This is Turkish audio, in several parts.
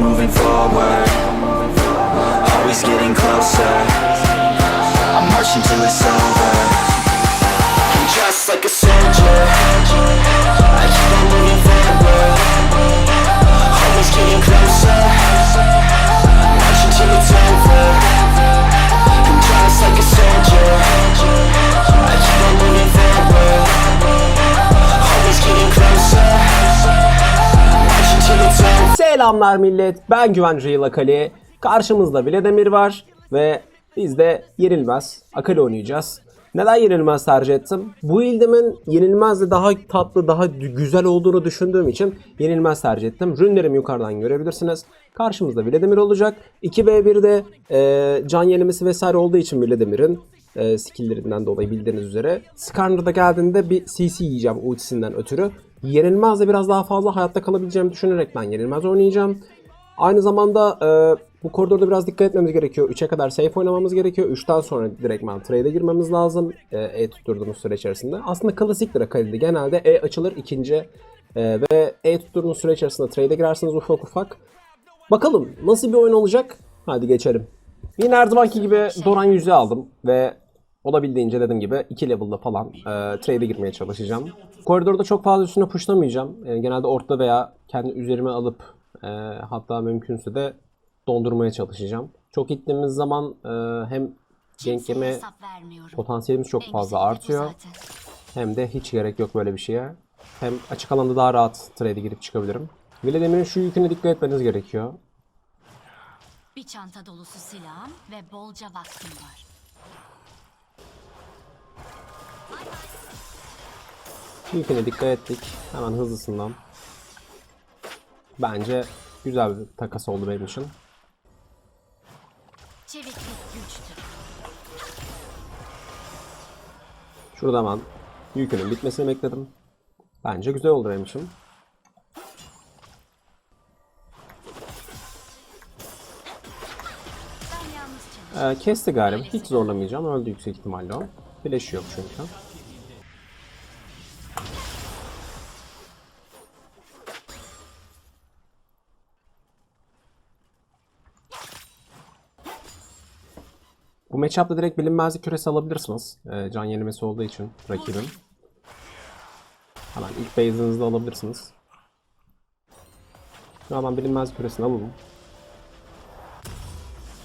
moving forward. Always getting closer. I'm marching till it's over Selamlar millet. Ben Güvenci Akali. Karşımızda Vladimir var ve biz de yenilmez Akali oynayacağız. Neden yenilmez tercih ettim? Bu ildimin yenilmezde daha tatlı, daha güzel olduğunu düşündüğüm için yenilmez tercih ettim. Rünlerimi yukarıdan görebilirsiniz. Karşımızda Vladimir olacak. 2v1'de e, can yenilmesi vesaire olduğu için Vladimir'in e, skill'lerinden dolayı bildiğiniz üzere. Skarner'da geldiğinde bir CC yiyeceğim ultisinden ötürü. Yenilmez de biraz daha fazla hayatta kalabileceğimi düşünerek ben yenilmez oynayacağım. Aynı zamanda e, bu koridorda biraz dikkat etmemiz gerekiyor. 3'e kadar safe oynamamız gerekiyor. 3'ten sonra direktman trade'e girmemiz lazım. E, e tutturduğumuz süre içerisinde. Aslında klasiktir Akali'de. Genelde E açılır ikinci e, ve E tutturduğunuz süre içerisinde trade'e girersiniz ufak ufak. Bakalım nasıl bir oyun olacak? Hadi geçelim. Yine her zamanki gibi Doran yüzüğü aldım ve olabildiğince dediğim gibi 2 level'da falan e, trade'e girmeye çalışacağım. Koridorda çok fazla üstüne pushlamayacağım. E, genelde ortada veya kendi üzerime alıp e, hatta mümkünse de dondurmaya çalışacağım. Çok gittiğimiz zaman e, hem gank yeme potansiyelimiz çok fazla artıyor. Hem de hiç gerek yok böyle bir şeye. Hem açık alanda daha rahat trade'e girip çıkabilirim. Vladimir'in şu yüküne dikkat etmeniz gerekiyor. Bir çanta dolusu silahım ve bolca vaktim var. Yüküne dikkat ettik. Hemen hızlısından. Bence güzel bir takas oldu benim için. Şurada hemen yükünün bitmesini bekledim. Bence güzel oldu benim için. Ee, kesti galiba. Hiç zorlamayacağım. Öldü yüksek ihtimalle o. Flash yok çünkü. Bu matchup'ta direkt bilinmezlik küresi alabilirsiniz. Ee, can yenilmesi olduğu için rakibin. Hemen ilk base'ınızda alabilirsiniz. Hemen bilinmezlik küresini alalım.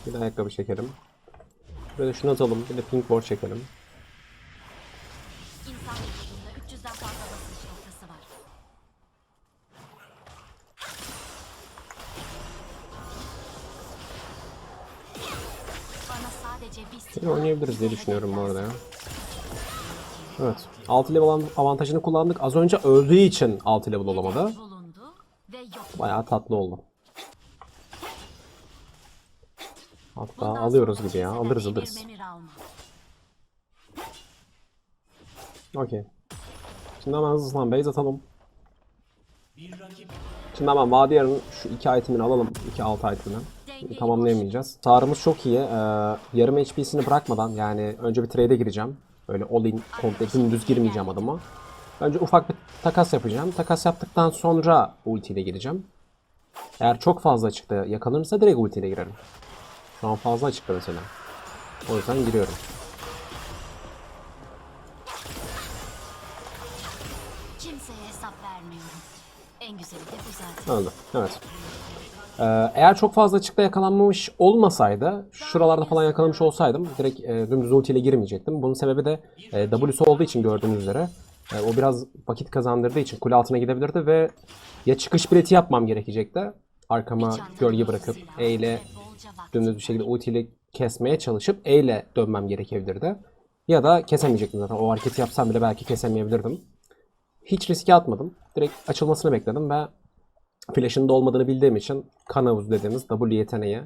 Bir de ayakkabı çekelim. Böyle şunu atalım. Bir de pink board çekelim. Yine oynayabiliriz diye düşünüyorum bu arada ya. Evet. 6 level avan- avantajını kullandık. Az önce öldüğü için 6 level olamadı. Bayağı tatlı oldu. Hatta alıyoruz gibi ya. Alırız alırız. Okey. Şimdi hemen hızlıdan base atalım. Şimdi hemen Vadiyar'ın şu iki itemini alalım. iki alt itemini. Tamamlayamayacağız. Sarımız çok iyi. Ee, yarım HP'sini bırakmadan yani önce bir trade'e gireceğim. Böyle all in komple dümdüz girmeyeceğim adıma. Önce ufak bir takas yapacağım. Takas yaptıktan sonra ultiyle gireceğim. Eğer çok fazla açıkta yakalanırsa direkt ultiyle girerim. Şu an fazla açıkta mesela. O yüzden giriyorum. Kimseye hesap vermiyorum. En güzeli de bu zaten. Öldü. Evet. Ee, eğer çok fazla açıkta yakalanmamış olmasaydı, şuralarda falan yakalamış olsaydım direkt e, dümdüz ultiyle girmeyecektim. Bunun sebebi de e, W'su olduğu için gördüğünüz üzere. e, o biraz vakit kazandırdığı için kule altına gidebilirdi ve ya çıkış bileti yapmam gerekecekti. Arkama gölge bırakıp E ile dümdüz bir şekilde ultiyle kesmeye çalışıp E ile dönmem gerekebilirdi. Ya da kesemeyecektim zaten. O hareketi yapsam bile belki kesemeyebilirdim. Hiç riske atmadım. Direkt açılmasını bekledim ve flash'ın da olmadığını bildiğim için kan havuzu dediğimiz W yeteneği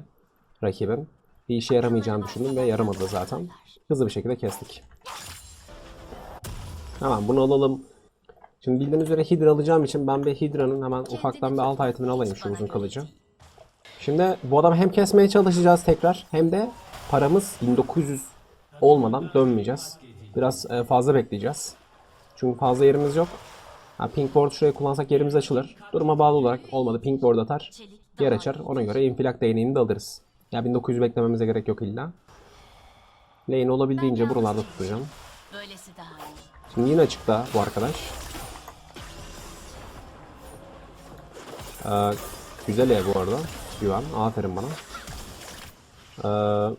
rakibin bir işe yaramayacağını düşündüm ve yaramadı zaten. Hızlı bir şekilde kestik. Hemen bunu alalım. Şimdi bildiğiniz üzere Hydra alacağım için ben bir Hydra'nın hemen ufaktan bir alt itemini alayım şu uzun kılıcı. Şimdi bu adamı hem kesmeye çalışacağız tekrar hem de paramız 1900 olmadan dönmeyeceğiz. Biraz e, fazla bekleyeceğiz. Çünkü fazla yerimiz yok. Ha, pink board şuraya kullansak yerimiz açılır. Duruma bağlı olarak olmadı pink board atar. Yer açar. Ona göre infilak değneğini de alırız. Ya 1900 beklememize gerek yok illa. Lane olabildiğince buralarda tutacağım. Şimdi yine açıkta bu arkadaş. Ee, güzel ev bu arada. Güven. Aferin bana. Ee,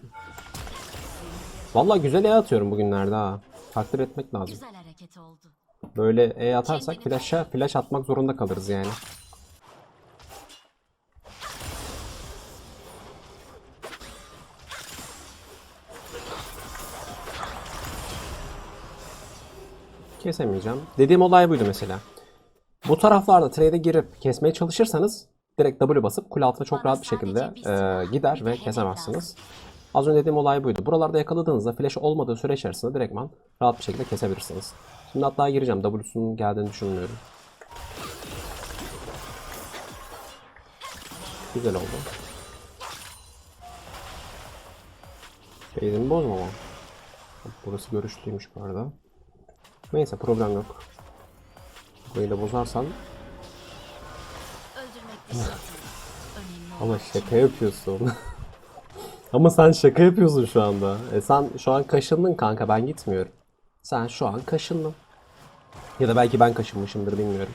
Vallahi güzel E atıyorum bugünlerde ha. Takdir etmek lazım. Böyle E atarsak flash'a flash atmak zorunda kalırız yani. Kesemeyeceğim. Dediğim olay buydu mesela. Bu taraflarda trade'e girip kesmeye çalışırsanız direkt W basıp kule altına çok rahat bir şekilde e, gider ve kesemezsiniz. Az önce dediğim olay buydu. Buralarda yakaladığınızda flash olmadığı süre içerisinde direktman rahat bir şekilde kesebilirsiniz. Şimdi hatta gireceğim. W'sunun geldiğini düşünmüyorum. Güzel oldu. Base'imi bozma ama. Burası görüşlüymüş bu arada. Neyse problem yok. Burayı da bozarsan ama şaka yapıyorsun. ama sen şaka yapıyorsun şu anda. E sen şu an kaşındın kanka ben gitmiyorum. Sen şu an kaşındın. Ya da belki ben kaşınmışımdır bilmiyorum.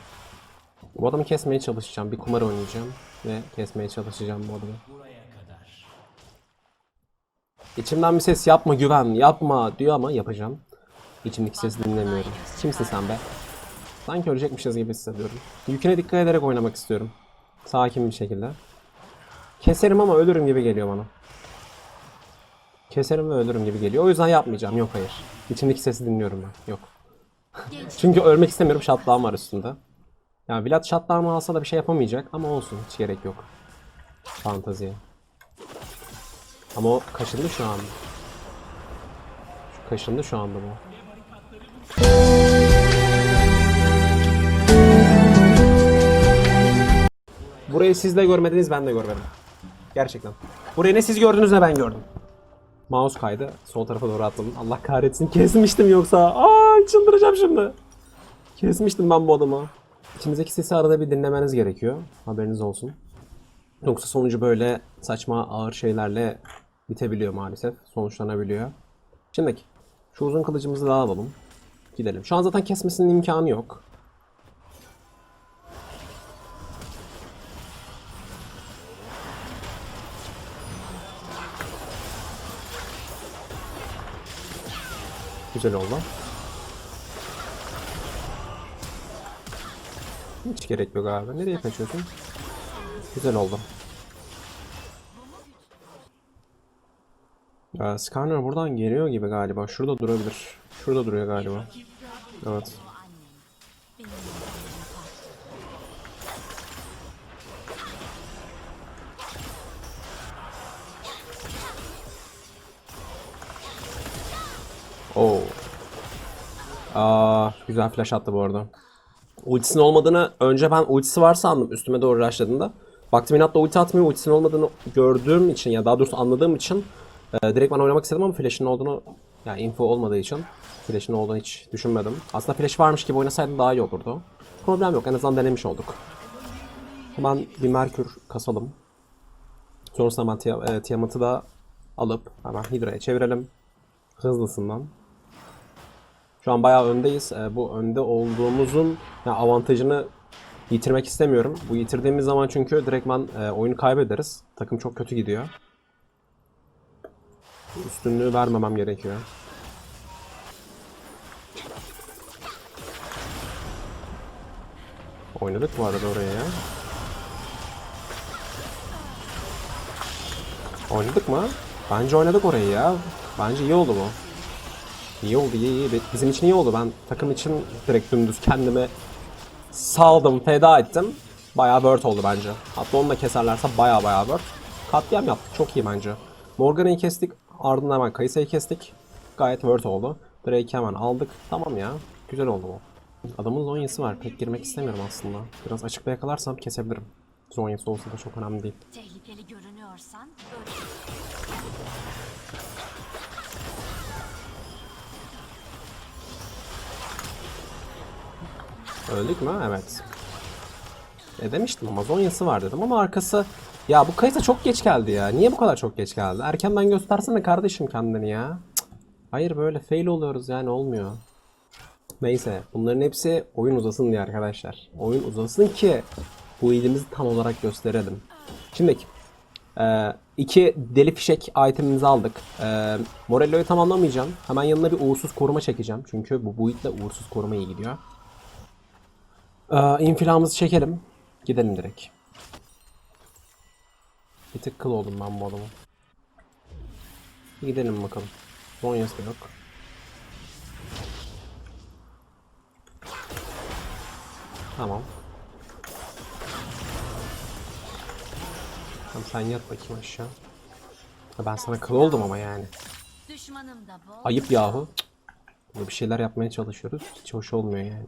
Bu adamı kesmeye çalışacağım. Bir kumar oynayacağım ve kesmeye çalışacağım bu adamı. İçimden bir ses yapma güven yapma diyor ama yapacağım. İçimdeki sesi dinlemiyorum. Kimsin sen be? Sanki ölecekmişiz gibi hissediyorum. Yüküne dikkat ederek oynamak istiyorum. Sakin bir şekilde. Keserim ama ölürüm gibi geliyor bana. Keserim ve ölürüm gibi geliyor. O yüzden yapmayacağım. Yok hayır. İçimdeki sesi dinliyorum ben. Yok. Çünkü ölmek istemiyorum. Shutdown var üstünde. Yani Vlad shutdown'u alsa da bir şey yapamayacak ama olsun. Hiç gerek yok. Fantaziye. Ama o kaşındı şu an. Şu kaşındı şu anda bu. Burayı siz de görmediniz ben de görmedim. Gerçekten. Burayı ne siz gördünüz ne ben gördüm. Mouse kaydı. Sol tarafa doğru atladım. Allah kahretsin kesmiştim yoksa. Aa çıldıracağım şimdi. Kesmiştim ben bu adamı. İçimizdeki sesi arada bir dinlemeniz gerekiyor. Haberiniz olsun. Yoksa sonucu böyle saçma ağır şeylerle bitebiliyor maalesef. Sonuçlanabiliyor. Şimdi şu uzun kılıcımızı daha alalım. Gidelim. Şu an zaten kesmesinin imkanı yok. Güzel oldu. Hiç gerek yok abi. Nereye kaçıyorsun? Güzel oldu. Ya Skarner buradan geliyor gibi galiba. Şurada durabilir. Şurada duruyor galiba. Evet. Aa, güzel flash attı bu arada. Ultisinin olmadığını önce ben ultisi var sandım üstüme doğru rushladığında. Baktım inatla ulti atmıyor. Ultisinin olmadığını gördüğüm için ya daha doğrusu anladığım için e, direkt ben oynamak istedim ama flash'in olduğunu yani info olmadığı için flash'in olduğunu hiç düşünmedim. Aslında flash varmış gibi oynasaydım daha iyi olurdu. Problem yok. En azından denemiş olduk. Hemen bir Merkür kasalım. Sonrasında hemen e, Tiamat'ı da alıp hemen Hydra'ya çevirelim. Hızlısından. Şu an bayağı öndeyiz. Ee, bu önde olduğumuzun avantajını yitirmek istemiyorum. Bu yitirdiğimiz zaman çünkü direktman e, oyunu kaybederiz. Takım çok kötü gidiyor. Üstünlüğü vermemem gerekiyor. Oynadık bu arada oraya ya. Oynadık mı? Bence oynadık orayı ya. Bence iyi oldu bu. İyi oldu iyi iyi. Bizim için iyi oldu. Ben takım için direkt dümdüz kendimi saldım, feda ettim. Bayağı word oldu bence. Hatta onu da keserlerse bayağı bayağı word. Katliam yaptık. Çok iyi bence. Morgan'ı kestik. Ardından hemen Kayse'yi kestik. Gayet word oldu. Drake'i hemen aldık. Tamam ya. Güzel oldu bu. Adamın zonyası var. Pek girmek istemiyorum aslında. Biraz açıkta yakalarsam kesebilirim. Zonyası olsa da çok önemli değil. Tehlikeli görünüyorsan öyle. Öldük mü? Evet. E demiştim ama Zonya'sı var dedim ama arkası... Ya bu Kayısa çok geç geldi ya. Niye bu kadar çok geç geldi? Erkenden göstersene kardeşim kendini ya. Hayır böyle fail oluyoruz yani olmuyor. Neyse bunların hepsi oyun uzasın diye arkadaşlar. Oyun uzasın ki bu ilimizi tam olarak gösterelim. Şimdi e, iki deli fişek itemimizi aldık. E, Morello'yu tamamlamayacağım. Hemen yanına bir uğursuz koruma çekeceğim. Çünkü bu build'le uğursuz koruma iyi gidiyor. E, infilağımızı çekelim. Gidelim direkt. Bir tık kıl oldum ben bu adamı. Gidelim bakalım. Zonyası da yok. Tamam. Tamam sen yat bakayım aşağı. Ha, Ben sana kıl oldum ama yani. Ayıp yahu. Cık. Burada bir şeyler yapmaya çalışıyoruz. Hiç hoş olmuyor yani.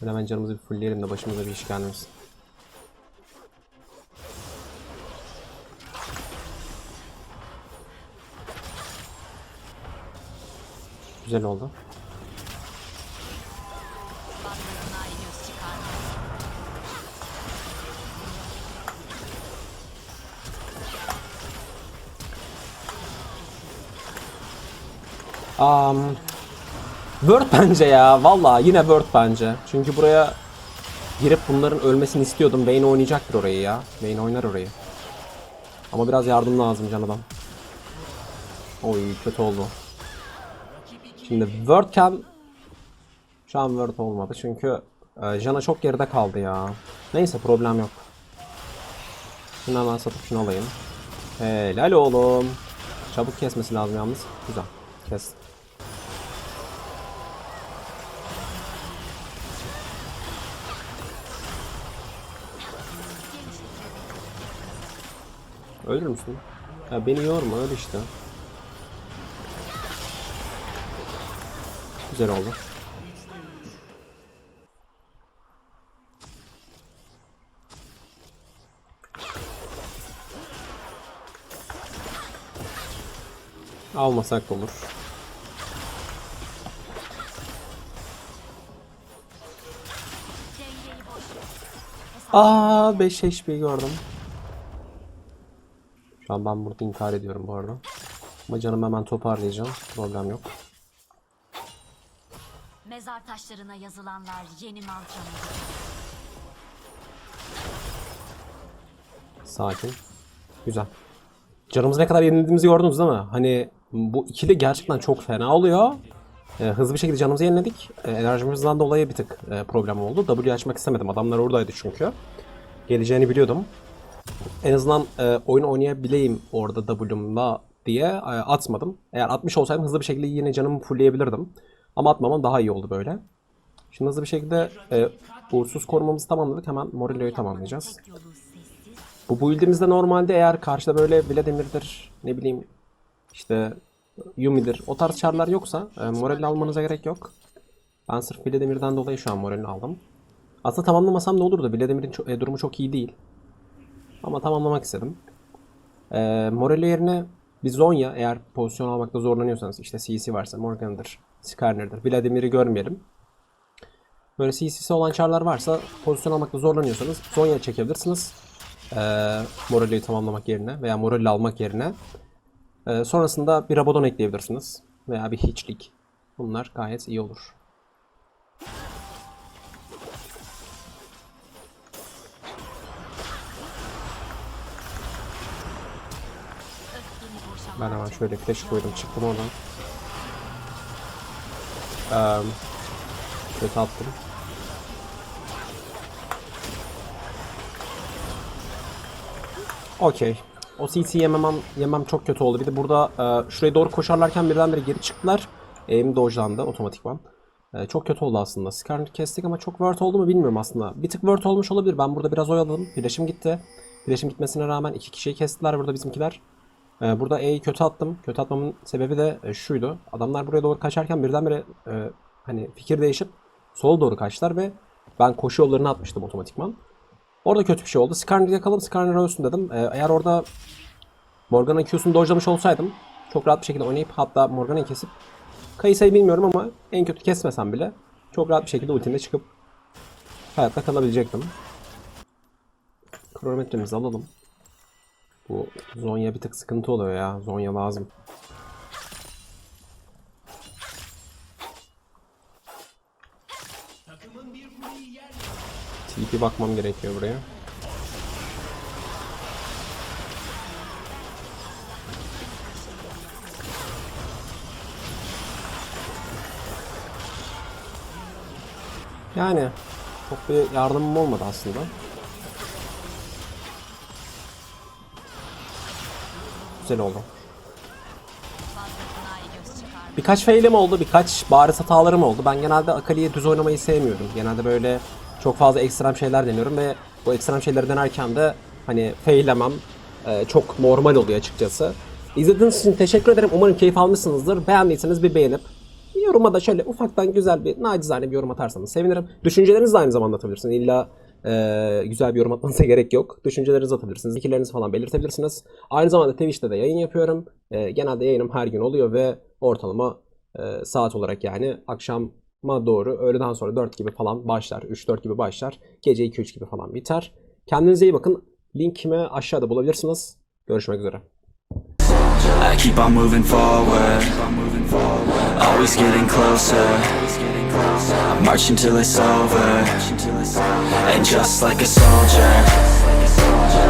Böyle hemen canımızı bir fullleyelim de başımıza bir iş gelmesin. Güzel oldu. Um, Word bence ya. Valla yine Word bence. Çünkü buraya girip bunların ölmesini istiyordum. Vayne oynayacaktır orayı ya. Vayne oynar orayı. Ama biraz yardım lazım can adam. Oy kötü oldu. Şimdi Wordken şu an Word olmadı çünkü e, Jana çok geride kaldı ya. Neyse problem yok. Şunu hemen satıp şunu alayım. Helal oğlum. Çabuk kesmesi lazım yalnız. Güzel. Kes. Ölür müsün? Ya beni yorma öyle işte. Güzel oldu. Almasak olur. Aa 5 HP gördüm. Şu an ben burada inkar ediyorum bu arada. Ama canımı hemen toparlayacağım. Problem yok. Mezar taşlarına yazılanlar yeni. Sakin. Güzel. Canımızı ne kadar yenildiğimizi gördünüz değil mi? Hani bu ikili gerçekten çok fena oluyor. Ee, hızlı bir şekilde canımızı yeniledik. Ee, enerjimizden dolayı bir tık e, problem oldu. W açmak istemedim. Adamlar oradaydı çünkü. Geleceğini biliyordum. En azından e, oyun oynayabileyim orada W'mla diye e, atmadım. Eğer atmış olsaydım hızlı bir şekilde yine canımı fullleyebilirdim. Ama atmamam daha iyi oldu böyle. Şimdi hızlı bir şekilde e, uğursuz korumamızı tamamladık. Hemen Morello'yu tamamlayacağız. Bu build'imizde normalde eğer karşıda böyle Vladimir'dir, ne bileyim işte Yumi'dir, o tarz çarlar yoksa e, moralini almanıza gerek yok. Ben sırf Vladimir'den dolayı şu an moralini aldım. Aslında tamamlamasam da olurdu. Vladimir'in e, durumu çok iyi değil. Ama tamamlamak istedim. E, Morelli yerine bir Zonya eğer pozisyon almakta zorlanıyorsanız işte CC varsa Morgan'dır, Skarner'dır. Vladimir'i görmeyelim. Böyle CC'si olan çarlar varsa pozisyon almakta zorlanıyorsanız Zonya çekebilirsiniz. Ee, Morelli'yi tamamlamak yerine veya Morelli almak yerine. Ee, sonrasında bir Rabadon ekleyebilirsiniz. Veya bir hiçlik. Bunlar gayet iyi olur. Ben hemen şöyle flash koydum çıktım oradan. Ee, kötü attım. Okey. O CC yememem, yemem çok kötü oldu. Bir de burada e, şuraya doğru koşarlarken birdenbire geri çıktılar. Aim dodge'landı otomatikman. E, çok kötü oldu aslında. Skarner kestik ama çok word oldu mu bilmiyorum aslında. Bir tık word olmuş olabilir. Ben burada biraz oyaladım. Birleşim gitti. Birleşim gitmesine rağmen iki kişiyi kestiler burada bizimkiler. Ee, burada E'yi kötü attım. Kötü atmamın sebebi de e, şuydu. Adamlar buraya doğru kaçarken birdenbire e, hani fikir değişip sola doğru kaçtılar ve ben koşu yollarını atmıştım otomatikman. Orada kötü bir şey oldu. Skarner'ı yakalım, Skarner ölsün dedim. Ee, eğer orada Morgan'ın Q'sunu dojlamış olsaydım çok rahat bir şekilde oynayıp hatta Morgan'ı kesip Kayısa'yı bilmiyorum ama en kötü kesmesem bile çok rahat bir şekilde ultimle çıkıp hayatta kalabilecektim. Kronometremizi alalım. Bu Zonya bir tık sıkıntı oluyor ya. Zonya lazım. TP bakmam gerekiyor buraya. Yani çok bir yardımım olmadı aslında. Güzel oldu. Birkaç failim oldu, birkaç bariz hatalarım oldu. Ben genelde Akali'yi düz oynamayı sevmiyorum. Genelde böyle çok fazla ekstrem şeyler deniyorum ve bu ekstrem şeyleri denerken de hani failemem e, çok normal oluyor açıkçası. İzlediğiniz için teşekkür ederim. Umarım keyif almışsınızdır. Beğendiyseniz bir beğenip yoruma da şöyle ufaktan güzel bir nacizane bir yorum atarsanız sevinirim. Düşüncelerinizi de aynı zamanda atabilirsiniz. İlla e, güzel bir yorum atmanıza gerek yok. Düşüncelerinizi atabilirsiniz. Fikirlerinizi falan belirtebilirsiniz. Aynı zamanda Twitch'te de yayın yapıyorum. E, genelde yayınım her gün oluyor ve ortalama e, saat olarak yani akşama doğru öğleden sonra 4 gibi falan başlar. 3-4 gibi başlar. Gece 2-3 gibi falan biter. Kendinize iyi bakın. Linkimi aşağıda bulabilirsiniz. Görüşmek üzere. I keep on moving forward, always getting closer. I'm marching till it's over, and just like a soldier,